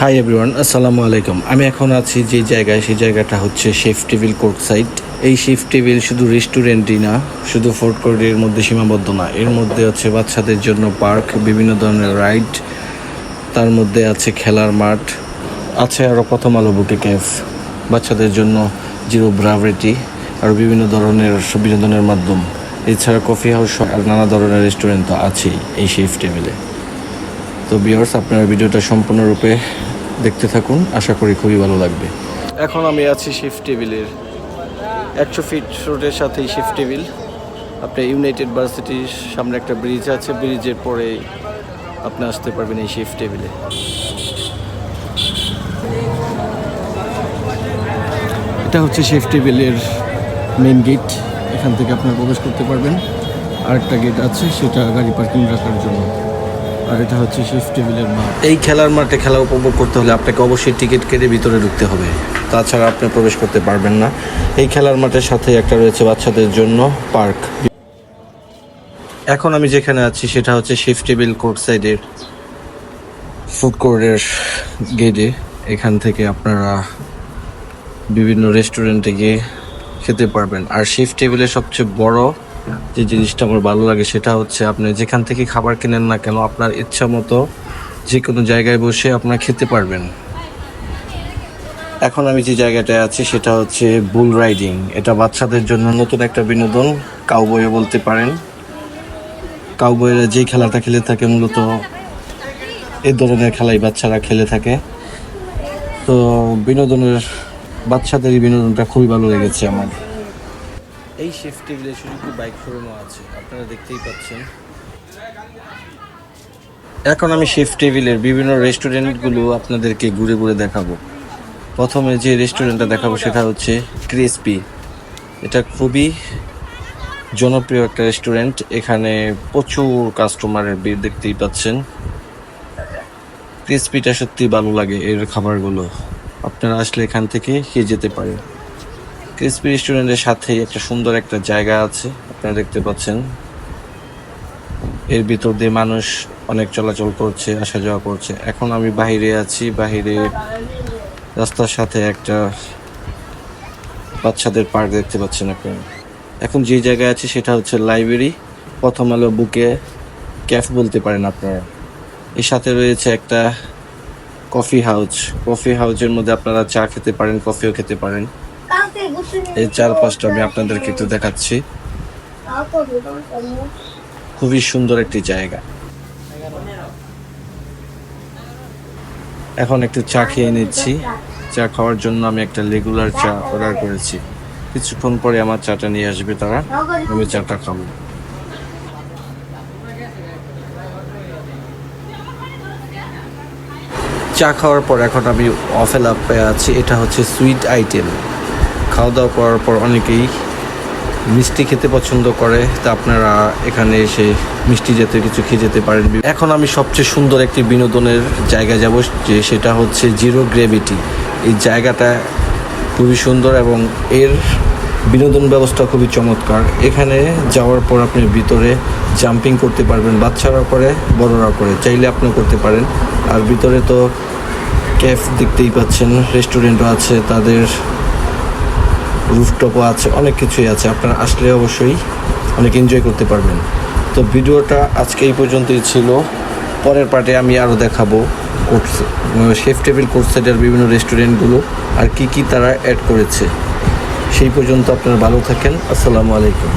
Hi everyone আসসালামু আলাইকুম আমি এখন আছি যে জায়গায়, সেই জায়গাটা হচ্ছে শেফ টেবিল কোর্ট সাইড এই শেফ টেবিল শুধু রেস্টুরেন্টই না, শুধু ফুড কোর্টের মধ্যে সীমাবদ্ধ না। এর মধ্যে আছে বাচ্চাদের জন্য পার্ক বিভিন্ন ধরনের রাইড তার মধ্যে আছে খেলার মাঠ, আছে আরও প্রথম আলো বুকে ক্যাফ বাচ্চাদের জন্য জিরো ব্রাভরিটি আর বিভিন্ন ধরনের বিনোদনের মাধ্যম। এছাড়া কফি হাউস আর নানা ধরনের রেস্টুরেন্ট তো আছেই এই শেফ টেবিলে তো বিয়ার্স আপনারা ভিডিওটা সম্পূর্ণরূপে দেখতে থাকুন। আশা করি খুবই ভালো লাগবে। এখন আমি আছি শিফট টেবিলের একশো ফিট রোডের সাথেই শিফট টেবিল আপনি ইউনাইটেড ভার্সিটির সামনে একটা ব্রিজ আছে। ব্রিজের পরে আপনি আসতে পারবেন এই শিফট টেবিলে এটা হচ্ছে শিফট টেবিলের মেইন গেট এখান থেকে আপনারা প্রবেশ করতে পারবেন। আরেকটা গেট আছে, সেটা গাড়ি পার্কিং রাখার জন্য। আর এটা হচ্ছে শিফট টেবিলের মাঠ। এই খেলার মাঠে খেলা উপভোগ করতে হলে আপনাকে অবশ্যই টিকিট কেটে ভিতরে ঢুকতে হবে। তাছাড়া আপনি প্রবেশ করতে পারবেন না। এই খেলার মাঠের সাথে একটা রয়েছে বাচ্চাদের জন্য পার্ক। এখন আমি যেখানে আছি সেটা হচ্ছে শিফট টেবিল কোর্ট সাইডের ফুড কোর্টের গেটে। এখান থেকে আপনারা বিভিন্ন রেস্টুরেন্টে গিয়ে খেতে পারবেন। আর শিফট টেবিলের সবচেয়ে বড় যে জিনিসটা আমার ভালো লাগে সেটা হচ্ছে আপনি যেখান থেকে খাবার কেনেন না কেন, আপনার ইচ্ছা মতো যে কোনো জায়গায় বসে আপনার খেতে পারবেন। এখন আমি যে জায়গাটায় আছি সেটা হচ্ছে বুল রাইডিং। এটা বাচ্চাদের জন্য নতুন একটা বিনোদন কাউবয়ে বলতে পারেন। কাউবয়েরা যে খেলাটা খেলে থাকে মূলত এই ধরনের খেলাই বাচ্চারা খেলে থাকে। তো বিনোদনের, বাচ্চাদের এই বিনোদনটা খুবই ভালো লেগেছে আমার। এই শিফট শুধু বাইক শোরুমও আছে, আপনারা দেখতেই পাচ্ছেন। এখন আমি শেফ টেবিলের বিভিন্ন রেস্টুরেন্টগুলো আপনাদেরকে ঘুরে ঘুরে দেখাবো। প্রথমে যে রেস্টুরেন্টটা দেখাবো সেটা হচ্ছে ক্রিসপি এটা খুবই জনপ্রিয় একটা রেস্টুরেন্ট এখানে প্রচুর কাস্টমারের ভিড় দেখতেই পাচ্ছেন। ক্রিসপিটা সত্যি ভালো লাগে এর খাবারগুলো। আপনারা আসলে এখান থেকে খেয়ে যেতে পারেন। ক্রিসপি রেস্টুরেন্টের সাথেই একটা সুন্দর একটা জায়গা আছে, আপনারা দেখতে পাচ্ছেন। এর ভিতর দিয়ে মানুষ অনেক চলাচল করছে, আসা যাওয়া করছে। এখন আমি বাইরে আছি বাইরে রাস্তার সাথে একটা বাচ্চাদের পার্ক দেখতে পাচ্ছেন আপনারা। এখন যে জায়গায় আছি সেটা হচ্ছে লাইব্রেরি, প্রথম আলো বুকে ক্যাফ বলতে পারেন আপনারা। এর সাথে রয়েছে একটা কফি হাউস। কফি হাউসের মধ্যে আপনারা চা খেতে পারেন, কফিও খেতে পারেন। এই চারপাশটা আমি আপনাদেরকে একটু দেখাচ্ছি। খুবই সুন্দর একটি জায়গা। এখন একটু চা খেয়ে নিচ্ছি। চা খাওয়ার জন্য আমি একটা রেগুলার চা অর্ডার করেছি। কিছুক্ষণ পরে আমার চাটা নিয়ে আসবে তারা। আমি চাটা খাব। চা খাওয়ার পর এখন আমি অফেল আপে আছি। এটা হচ্ছে সুইট আইটেম। খাওয়া দাওয়া করার পর অনেকেই মিষ্টি খেতে পছন্দ করে, তা আপনারা এখানে এসে মিষ্টি জাতীয় কিছু খেয়ে যেতে পারেন। এখন আমি সবচেয়ে সুন্দর একটি বিনোদনের জায়গা যাব, যে সেটা হচ্ছে জিরো গ্র্যাভিটি। এই জায়গাটা খুবই সুন্দর এবং এর বিনোদন ব্যবস্থা খুবই চমৎকার। এখানে যাওয়ার পর আপনি ভিতরে জাম্পিং করতে পারবেন, বাচ্চারা করে, বড়রা করে, চাইলে আপনি করতে পারেন। আর ভিতরে তো ক্যাফ দেখতেই পাচ্ছেন, রেস্টুরেন্টও আছে, তাদের রুফটপও আছে, অনেক কিছুই আছে, আপনারা আসলে অবশ্যই অনেক এনজয় করতে পারবেন। তো ভিডিওটা আজকে এই পর্যন্তই ছিল। পরের পার্টে আমি আরও দেখাবো কোর্স শেফ টেবিল কোর্স সাইডের বিভিন্ন রেস্টুরেন্টগুলো আর কি কি তারা অ্যাড করেছে। সেই পর্যন্ত আপনারা ভালো থাকেন। আসসালামু আলাইকুম।